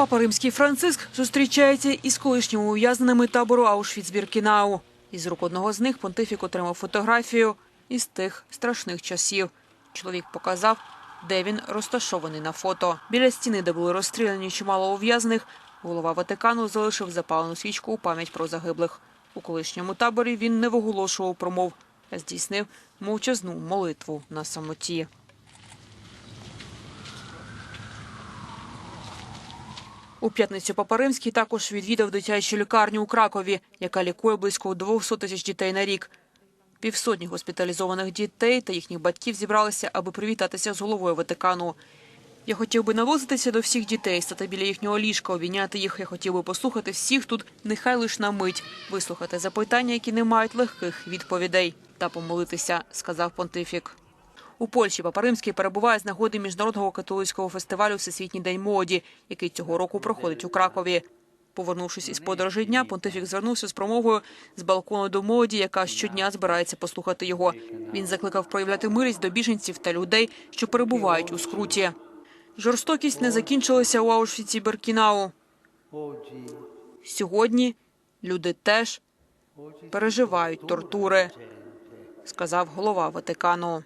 Папа Римський Франциск зустрічається із колишніми ув'язненими табору Аушвіц-Біркінау. Із рук одного з них понтифік отримав фотографію із тих страшних часів. Чоловік показав, де він розташований на фото. Біля стіни, де були розстріляні чимало ув'язнених, голова Ватикану залишив запалену свічку у пам'ять про загиблих. У колишньому таборі він не виголошував промов, а здійснив мовчазну молитву на самоті. У п'ятницю Папа Римський також відвідав дитячу лікарню у Кракові, яка лікує близько 200 тисяч дітей на рік. Півсотні госпіталізованих дітей та їхніх батьків зібралися, аби привітатися з головою Ватикану. Я хотів би навозитися до всіх дітей, стати біля їхнього ліжка, обійняти їх. Я хотів би послухати всіх тут, нехай лиш на мить, вислухати запитання, які не мають легких відповідей, та помолитися, сказав понтифік. У Польщі Папа Римський перебуває з нагоди міжнародного католицького фестивалю Всесвітній день молоді, який цього року проходить у Кракові. Повернувшись із подорожі дня, понтифік звернувся з промовою з балкону до молоді, яка щодня збирається послухати його. Він закликав проявляти милість до біженців та людей, що перебувають у скруті. Жорстокість не закінчилася у Аушвіці Беркінау. Сьогодні люди теж переживають тортури, сказав голова Ватикану.